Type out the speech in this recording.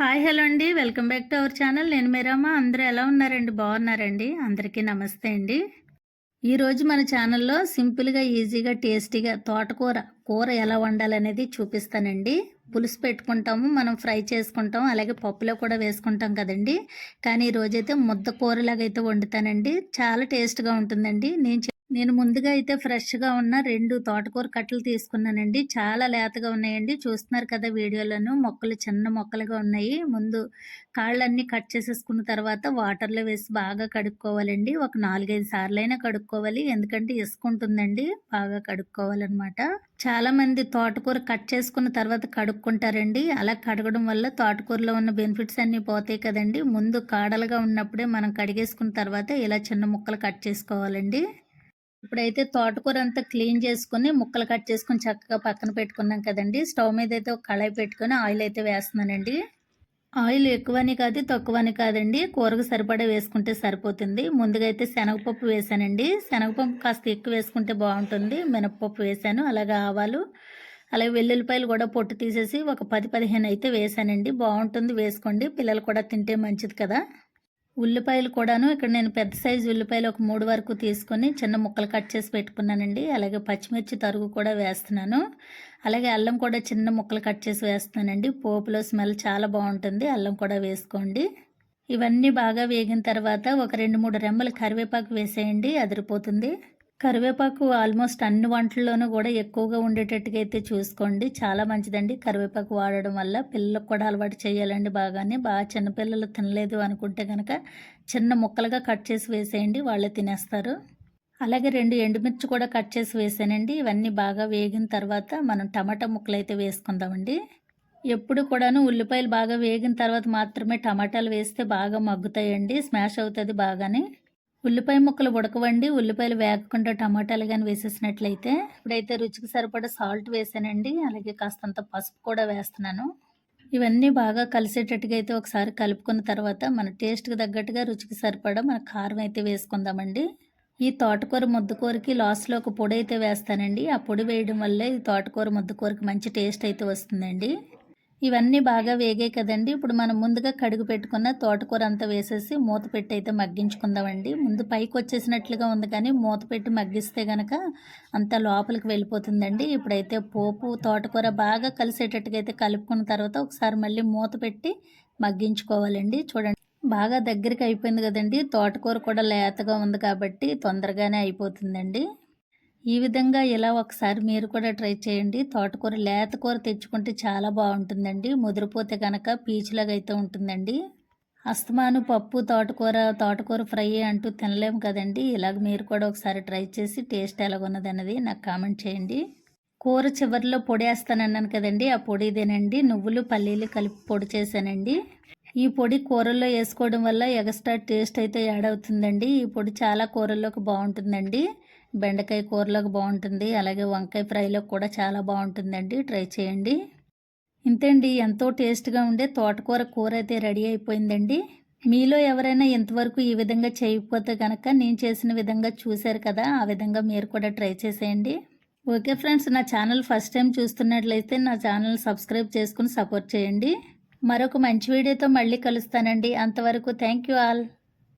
Hi hello అండి. Welcome back to our channel. నేను మీరమ్మ అందరూ ఎలా ఉన్నారండి? బాగున్నారండి? అందరికీ నమస్తే అండి. ఈరోజు మన ఛానల్లో సింపుల్గా ఈజీగా టేస్టీగా తోటకూర కూర ఎలా వండాలనేది చూపిస్తానండి. పులుసు పెట్టుకుంటాము మనం ఫ్రై చేసుకుంటాం అలాగే పప్పులో కూడా వేసుకుంటాం కదండి. కానీ ఈరోజైతే ముద్ద కూరలాగా అయితే వండుతానండి. చాలా టేస్ట్గా ఉంటుందండి. నేను నేను ముందుగా అయితే ఫ్రెష్గా ఉన్న రెండు తోటకూర కట్టలు తీసుకున్నానండి. చాలా లేతగా ఉన్నాయండి. చూస్తున్నారు కదా వీడియోలను. మొక్కలు చిన్న మొక్కలుగా ఉన్నాయి. ముందు కాళ్ళన్నీ కట్ చేసేసుకున్న తర్వాత వాటర్లో వేసి బాగా కడుక్కోవాలండి. ఒక నాలుగైదు సార్లు అయినా కడుక్కోవాలి. ఎందుకంటే ఇసుకుంటుందండి. బాగా కడుక్కోవాలన్నమాట. చాలా మంది తోటకూర కట్ చేసుకున్న తర్వాత కడుక్కుంటారండి. అలా కడగడం వల్ల తోటకూరలో ఉన్న బెనిఫిట్స్ అన్నీ పోతాయి కదండి. ముందు కాడలుగా ఉన్నప్పుడే మనం కడిగేసుకున్న తర్వాత ఇలా చిన్న ముక్కలు కట్ చేసుకోవాలండి. ఇప్పుడైతే తోటకూర అంతా క్లీన్ చేసుకుని ముక్కలు కట్ చేసుకుని చక్కగా పక్కన పెట్టుకున్నాం కదండి. స్టవ్ మీద అయితే ఒక కళాయి పెట్టుకుని ఆయిల్ అయితే వేస్తున్నానండి. ఆయిల్ ఎక్కువని కాదు తక్కువని కాదండి. కూరకు సరిపడా వేసుకుంటే సరిపోతుంది. ముందుగా అయితే శనగపప్పు వేసానండి. శనగపప్పు కాస్త ఎక్కువ వేసుకుంటే బాగుంటుంది. మినపప్పు వేసాను అలాగే ఆవాలు అలాగే వెల్లుల్లిపాయలు కూడా పొట్టు తీసేసి ఒక పది పదిహేను అయితే వేసానండి. బాగుంటుంది వేసుకోండి. పిల్లలు కూడా తింటే మంచిది కదా. ఉల్లిపాయలు కూడాను ఇక్కడ నేను పెద్ద సైజు ఉల్లిపాయలు ఒక మూడు వరకు తీసుకొని చిన్న ముక్కలు కట్ చేసి పెట్టుకున్నానండి. అలాగే పచ్చిమిర్చి తరుగు కూడా వేస్తున్నాను. అలాగే అల్లం కూడా చిన్న ముక్కలు కట్ చేసి వేస్తున్నానండి. పోపులో స్మెల్ చాలా బాగుంటుంది. అల్లం కూడా వేసుకోండి. ఇవన్నీ బాగా వేగిన తర్వాత ఒక రెండు మూడు రెమ్మలు కరివేపాకు వేసేయండి. అదిరిపోతుంది. కరివేపాకు ఆల్మోస్ట్ అన్ని వంటల్లోనూ కూడా ఎక్కువగా ఉండేటట్టుగా అయితే చూసుకోండి. చాలా మంచిదండి. కరివేపాకు వాడడం వల్ల పిల్లలకు కూడా అలవాటు చేయాలండి బాగానే. బాగా చిన్నపిల్లలు తినలేదు అనుకుంటే కనుక చిన్న ముక్కలుగా కట్ చేసి వేసేయండి. వాళ్ళే తినేస్తారు. అలాగే రెండు ఎండుమిర్చి కూడా కట్ చేసి వేసానండి. ఇవన్నీ బాగా వేగిన తర్వాత మనం టమాటా ముక్కలు అయితే వేసుకుందామండి. ఎప్పుడు కూడాను ఉల్లిపాయలు బాగా వేగిన తర్వాత మాత్రమే టమాటాలు వేస్తే బాగా మగ్గుతాయండి. స్మాష్ అవుతుంది బాగానే. ఉల్లిపాయ ముక్కలు ఉడకవండి. ఉల్లిపాయలు వేగకుండా టమాటాలు కానీ వేసేసినట్లయితే ఇప్పుడైతే రుచికి సరిపడా సాల్ట్ వేసానండి. అలాగే కాస్తంత పసుపు కూడా వేస్తున్నాను. ఇవన్నీ బాగా కలిసేటట్టుగా అయితే ఒకసారి కలుపుకున్న తర్వాత మన టేస్ట్కి తగ్గట్టుగా రుచికి సరిపడా మన కారం అయితే వేసుకుందామండి. ఈ తోటకూర ముద్దకూరకి లాస్ట్లో ఒక పొడి అయితే వేస్తానండి. ఆ పొడి వేయడం వల్లే ఈ తోటకూర ముద్దకూరకి మంచి టేస్ట్ అయితే వస్తుందండి. ఇవన్నీ బాగా వేగాయి కదండి. ఇప్పుడు మనం ముందుగా కడుగు పెట్టుకున్న తోటకూర అంతా వేసేసి మూత పెట్టి అయితే మగ్గించుకుందామండి. ముందు పైకి వచ్చేసినట్లుగా ఉంది కానీ మూత పెట్టి మగ్గిస్తే కనుక అంత లోపలికి వెళ్ళిపోతుందండి. ఇప్పుడైతే పోపు తోటకూర బాగా కలిసేటట్టుగా అయితే కలుపుకున్న తర్వాత ఒకసారి మళ్ళీ మూత పెట్టి మగ్గించుకోవాలండి. చూడండి బాగా దగ్గరికి అయిపోయింది కదండి. తోటకూర కూడా లేతగా ఉంది కాబట్టి తొందరగానే అయిపోతుందండి. ఈ విధంగా ఇలా ఒకసారి మీరు కూడా ట్రై చేయండి. తోటకూర లేత కూర తెచ్చుకుంటే చాలా బాగుంటుందండి. ముదిరిపోతే కనుక పీచులాగా అయితే ఉంటుందండి. అస్తమాను పప్పు తోటకూర తోటకూర ఫ్రై అంటూ తినలేము కదండి. ఇలాగ మీరు కూడా ఒకసారి ట్రై చేసి టేస్ట్ ఎలాగున్నదన్నది నాకు కామెంట్ చేయండి. కూర చివరిలో పొడి వేస్తానన్నాను కదండి. ఆ పొడి ఇదేనండి. నువ్వులు పల్లీలు కలిపి పొడి చేశానండి. ఈ పొడి కూరల్లో వేసుకోవడం వల్ల ఎక్స్ట్రా టేస్ట్ అయితే యాడ్ అవుతుందండి. ఈ పొడి చాలా కూరల్లోకి బాగుంటుందండి. బెండకాయ కూరలోకి బాగుంటుంది. అలాగే వంకాయ ఫ్రైలోకి కూడా చాలా బాగుంటుందండి. ట్రై చేయండి. ఇంతేండి ఎంతో టేస్ట్గా ఉండే తోటకూర కూర అయితే రెడీ అయిపోయిందండి. మీలో ఎవరైనా ఇంతవరకు ఈ విధంగా చేయకపోతే కనుక నేను చేసిన విధంగా చూశారు కదా ఆ విధంగా మీరు కూడా ట్రై చేసేయండి. ఓకే ఫ్రెండ్స్ నా ఛానల్ ఫస్ట్ టైం చూస్తున్నట్లయితే నా ఛానల్ సబ్స్క్రైబ్ చేసుకుని సపోర్ట్ చేయండి. మరొక మంచి వీడియోతో మళ్ళీ కలుస్తానండి. అంతవరకు థ్యాంక్ యూ ఆల్